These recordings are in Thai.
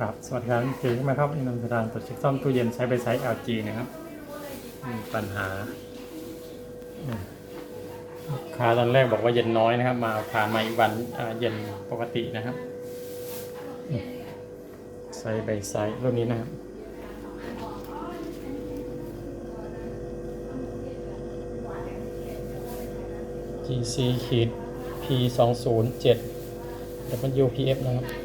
ครับสวัสดีครับเก๋มาครับอินทรดานตรวเช็คซ่อมตู้เย็นใช้ไปไซส์ LG นะครับมีปัญหาลูกค้าตอนแรกบอกว่าเย็นน้อยนะครับ มาผ่านมาอีกวันเย็นปกตินะครับอืมไซส์ไปไซส์รุ่นนี้นะครับ GC ขีด P 2 0 7 WPF นะครับ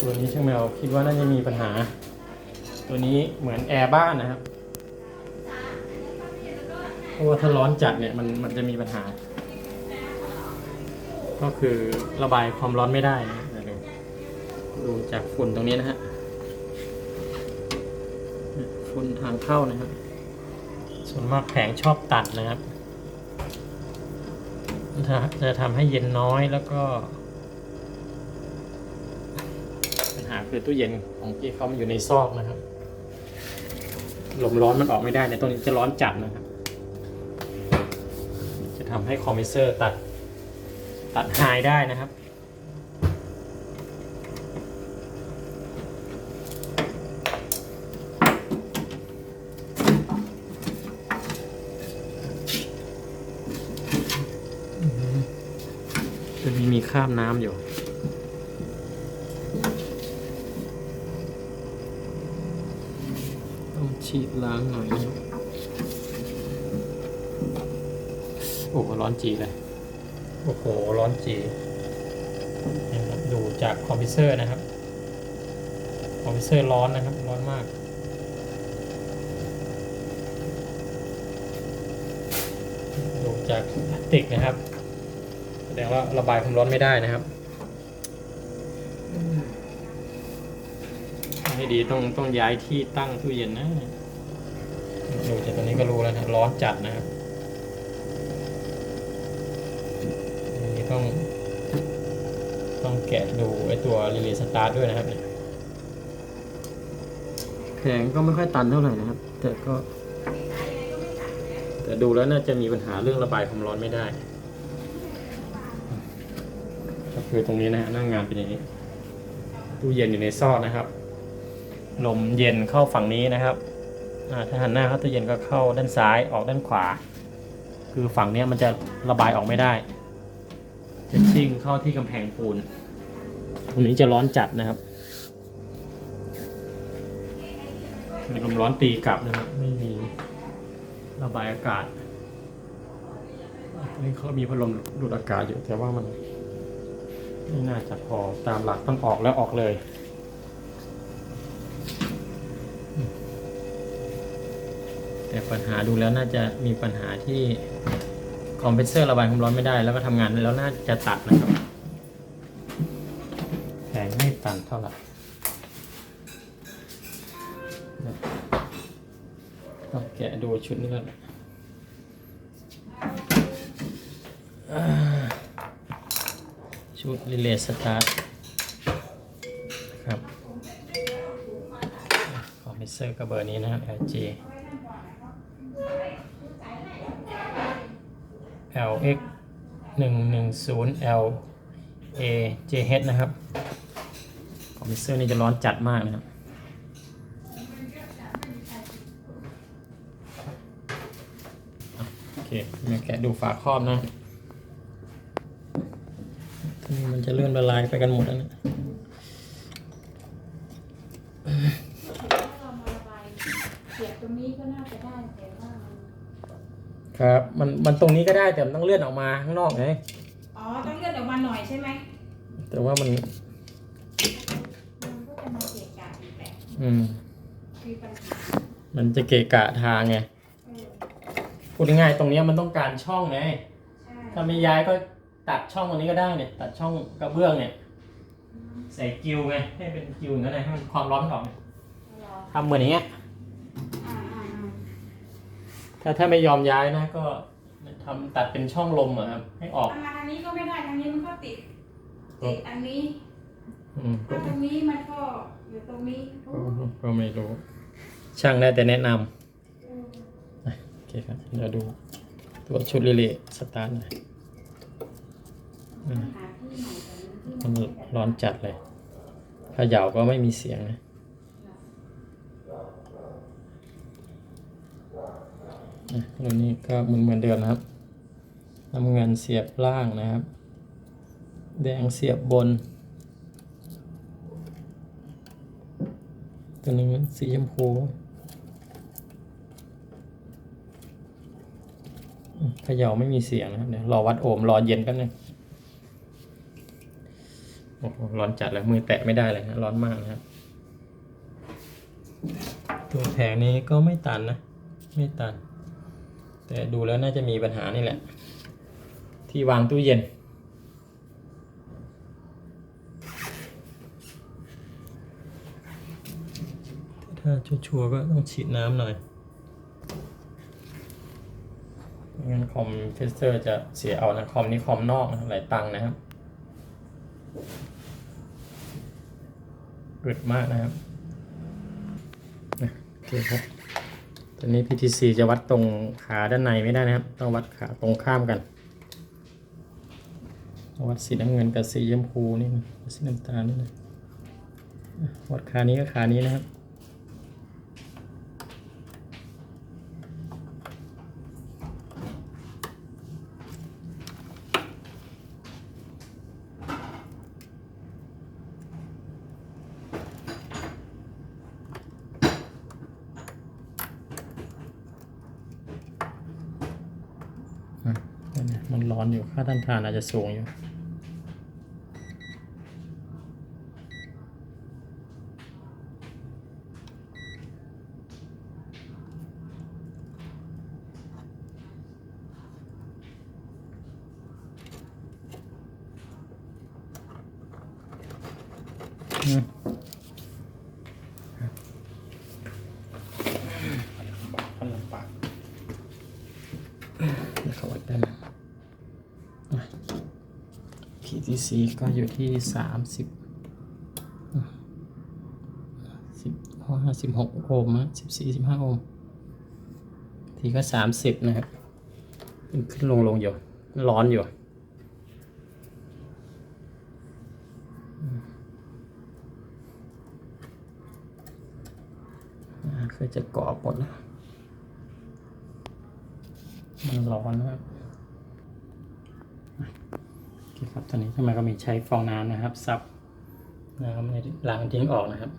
ตัวนี้ช่างแมวคิดว่าน่าจะมีปัญหา ตัวนี้เหมือนแอร์บ้านนะครับเพราะว่าถ้าร้อนจัดเนี่ยมันมันจะมีปัญหา ก็คือระบายความร้อนไม่ได้นะดูดูจากฝุ่นตรงนี้นะฮะฝุ่นทางเข้านะครับ ส่วนมากแผงชอบตัดนะครับจะจะทำให้เย็นน้อยแล้วก็ ปัญหา คือตู้เย็นของพี่เขามันอยู่ในซอกนะครับ ลมร้อนมันออกไม่ได้ในตรงนี้จะร้อนจัดนะครับ จะทำให้คอมเพรสเซอร์ตัดตัดไฮได้นะครับตัวนี้มีคราบน้ำอยู่ ต้องฉีด ล้างหน่อยนะครับโอ้โหร้อนจีเลย โอ้โห ร้อนจีนะครับดูจากคอมพิวเซอร์นะครับ คอมพิวเซอร์ร้อนนะครับ ร้อนมากดูจากพลาสติกนะครับ แสดงว่าระบายความร้อนไม่ได้นะครับให้ดีต้องต้องย้ายที่ตั้งตู้เย็นนะ ดูจากตรงนี้ก็รู้แล้วนะร้อนจัดนะครับอันนี้ต้อง ต้องแกะดูไอตัวรีเลย์สตาร์ทด้วยนะครับเนี่ยแผงก็ไม่ค่อยตันเท่าไหร่นะครับ แต่ก็ แต่ดูแล้วน่าจะมีปัญหาเรื่องระบายความร้อนไม่ได้ ก็คือตรงนี้นะฮะหนั่งงานเป็นอย่างนี้ตู้เย็นอยู่ในซอกนะครับ ลมเย็นเข้าฝั่งนี้นะครับอ่า ถ้าหันหน้าเข้าตู้เย็นก็เข้าด้านซ้ายออกด้านขวา คือฝั่งเนี้ยมันจะระบายออกไม่ได้ จะชิ่งเข้าที่กำแพงปูนตรงนี้จะร้อนจัดนะครับมีลมร้อนตีกลับนะครับไม่มีระบายอากาศตรงนี้เขามีพัดลมดูดอากาศอยู่แต่ว่ามันไม่น่าจะพอตามหลักต้องออกแล้วออกเลย แต่ปัญหาดูแล้วน่าจะมีปัญหาที่คอมเพรสเซอร์ระบายความร้อนไม่ได้ แล้วก็ทำงานแล้วน่าจะตัดนะครับแผงไม่ตันเท่าไหร่ต้องแกะดูชุดนี้ก่อนชุดรีเลย์สตาร์ทครับคอมเพรสเซอร์ก็เบอร์นี้นะครับ LG LX 110 L A JH นะครับคอมพิวเซอร์นี่จะร้อนจัดมากนะครับโอเคมาแกะดูฝาครอบนะทีนี้มันจะเลื่อนละลายไปกันหมดแล้วนะ เรามาระบายเสียบตรงนี้ก็น่าจะได้แต่ว่ามัน ครับมันมันตรงนี้ก็ได้แต่มันต้องเลื่อนออกมาข้างนอกไงอ๋อ ต้องเลื่อนออกมาหน่อยใช่ไหมแต่ว่ามัน มันก็จะมาเสียบกาอีกแหละอืม คือปัญหามันจะเกะกะทางไงเออพูดง่ายๆตรงเนี้ยมันต้องการช่องไงใช่ถ้าไม่ย้ายก็ตัดช่องตรงนี้ก็ได้เนี่ย ตัดช่องกระเบื้องเนี่ย ใส่กิวไงให้เป็นกิวอย่างนั้นนะให้มันความร้อนมันออกเหรอทำเหมือนอย่างเงี้ยอ่าอ่าอ่า ถ้าถ้าไม่ยอมย้ายนะ ก็ทำตัดเป็นช่องลมอะครับ ให้ออกทำมาทางนี้ก็ไม่ได้ทางนี้มันก็ติดติดอันนี้อืมก็ถ้าตรงนี้มันก็อยู่ตรงนี้โอ้ก็ก็ไม่รู้ ช่างได้แต่แนะนำเออโอเคครับเดี๋ยวดูตัวชุดรีเลย์สตาร์ทหน่อยต้องหาที่ใหม่กว่านี้ที่มันเช็คอะร้อนจัดเลยเขย่าก็ไม่มีเสียงนะอะ ตัวนี้ก็เหมือนเหมือนเดิมนะครับน้ำเงินเสียบล่างนะครับ แดงเสียบบน ตัวนี้สีชมพูเขย่าไม่มีเสียงนะครับเดี๋ยวรอวัดโอห์มรอเย็นกันงโอ้โหร้อนจัดเลยมือแตะไม่ได้เลยนะร้อนมากนะครับ ตัวแผงนี้ก็ไม่ตันนะ ไม่ตัน แต่ดูแล้วน่าจะมีปัญหานี่แหละ ที่วางตู้เย็น ถ้าชัวร์ก็ต้องฉีดน้ำหน่อยไม่งั้นคอมเพรสเซอร์จะเสียเอานะคอมนี้คอมนอกนะหลายตังค์นะครับอึดมากนะครับนะโอเคครับ ตอนนี้ PTC จะวัดตรงขาด้านในไม่ได้นะครับ ต้องวัดขาตรงข้ามกัน วัดสีน้ำเงินกับสีชมพูนี่นะสีน้ำตาลนี่นะอะวัดขานี้กับขานี้นะครับ อะนั่นนะมันร้ อนอยู่ค่าต้านทานอาจจะสูงอยู่อืมบอกขั้นลำบากเดี๋ยวเขาวัดได้ไหมอะ PTC ก็อยู่ที่สามสิบสิบห้าสิบหกโอห์มนะสิบสี่สิบห้าโอห์มทีก็สามสิบนะครับขึ้นลงลงอยู่ ร้อนอยู่อ่าคือจะกรอบหมดแล้วมันร้อนนะครับ คครับตอนนี้ทำไมก็มีใช้ฟองน้ำนะครับ ซับน้ำในล้างทิ้งออกนะครับ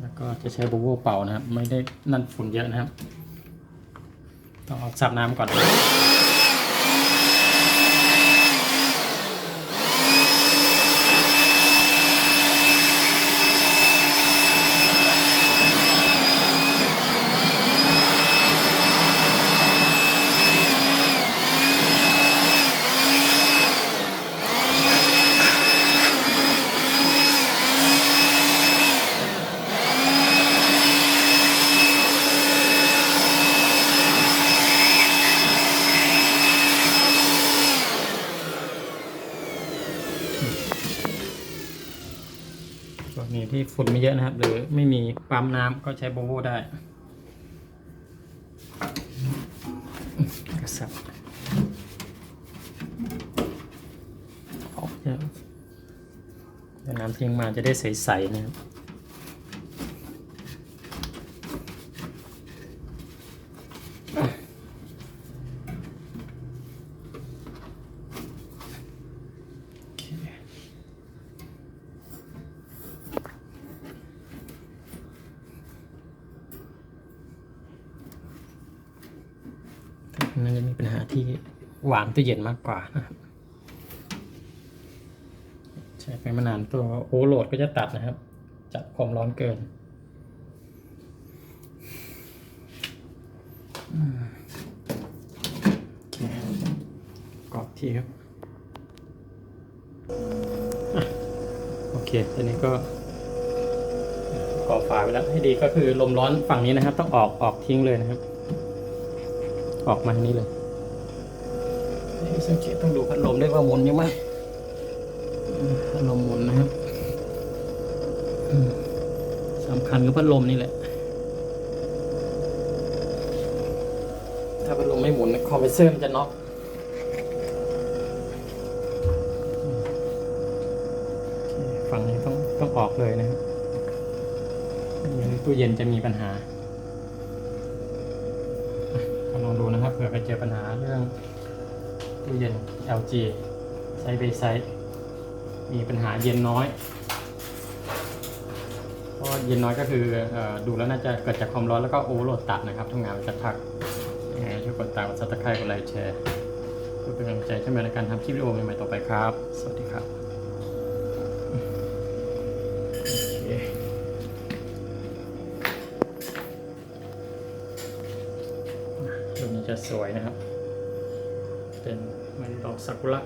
แล้วก็จะใช้บูโบเป่านะครับ ไม่ได้นั่นฝุ่นเยอะนะครับ ต้องเอาซับน้ำก่อน นี่ที่ฝุ่นไม่เยอะนะครับ หรือไม่มีปั๊มน้ำก็ใช้โบโวได้กระสับออกเยอะเดี๋ยวน้ำทิ้งมาจะได้ใสๆนะครับ น่าจะมีปัญหาที่หวางตู้เย็นมากกว่านะครับใช้ไปมานานตัวโอเวอร์โหลดก็จะตัดนะครับ จับความร้อนเกินกรอบที่ครับอโอเคตอนนี้ก็ก่อฝาไปแล้วให้ดีก็คือลมร้อนฝั่งนี้นะครับ ต้องออกออกทิ้งเลยนะครับ ออกมาทางนี้เลยให้สังเกตต้องดูพัดลมด้วยว่าหมุนยังไหมอืมพัดลมหมุนนะครับอืมสำคัญคือพัดลมนี่แหละ ถ้าพัดลมไม่หมุนคอมเพรสเซอร์มันจะน็อกอืมฝั่งนี้ต้องต้องออกเลยนะครับอย่างนี้ตู้เย็นจะมีปัญหาอะก็ ลองดูนะครับเผื่อไปเจอปัญหาเรื่องตู้เย็น LG ไซส์เบไซส์มีปัญหาเย็นน้อยเพราะเย็นน้อยก็คืออดูแล้วน่าจะเกิดจากความร้อนแล้วก็โอเวอร์โหลดตัดนะครับทำงานไปสักพักยังไงช่วยกดตามกดซับสไครต์กดไลค์แชร์เพื่อเป็นกำลังใจช่วยในการทำคลิปวิดีโอใหม่ๆต่อไปครับ สวัสดีครับ สวยนะครับ เป็นเหมือนดอกซากุระ